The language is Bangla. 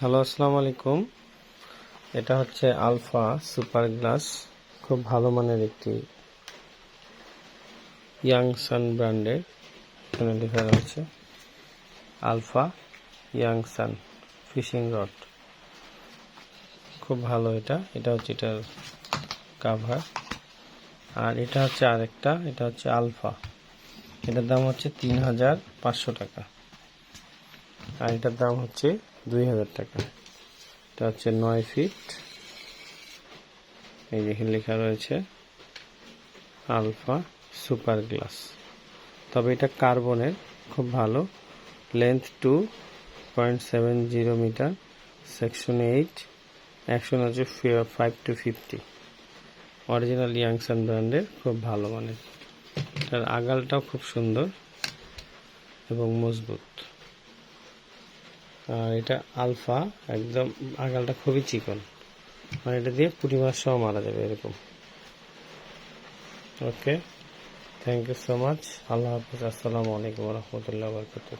হ্যালো, আসসালামু আলাইকুম। এটা হচ্ছে আলফা সুপার গ্লাস, খুব ভালো মানের একটি ইয়াংসান ব্র্যান্ডের। এখানে লেখা রয়েছে, আলফা ইয়াংসান ফিশিং রড। খুব ভালো এটা এটা হচ্ছে এটার কাভার আর এটা হচ্ছে আরেকটা, এটা হচ্ছে আলফা। এটার দাম হচ্ছে তিন হাজার পাঁচশো টাকা। আর এটার দাম হচ্ছে দুই হাজার টাকা। এটা হচ্ছে নয় ফিট। এই যেখানে লেখা রয়েছে, আলফা সুপার গ্লাস। তবে এটা কার্বনের খুব ভালো। Length two point seven zero metre, section eight, action হচ্ছে five two fifty. Original Yangsan ব্র্যান্ডের খুব ভালো মানের। তার আগালটাও খুব সুন্দর এবং মজবুত। আর এটা আলফা, একদম আগালটা খুবই চিকন। মানে এটা দিয়ে পুঁটি মাছ সহ মারা যাবে এরকম। Okay thank you so much আল্লাহ হাফিজ, আসসালামু আলাইকুম রহমতুল্লাহ বরকতুহ।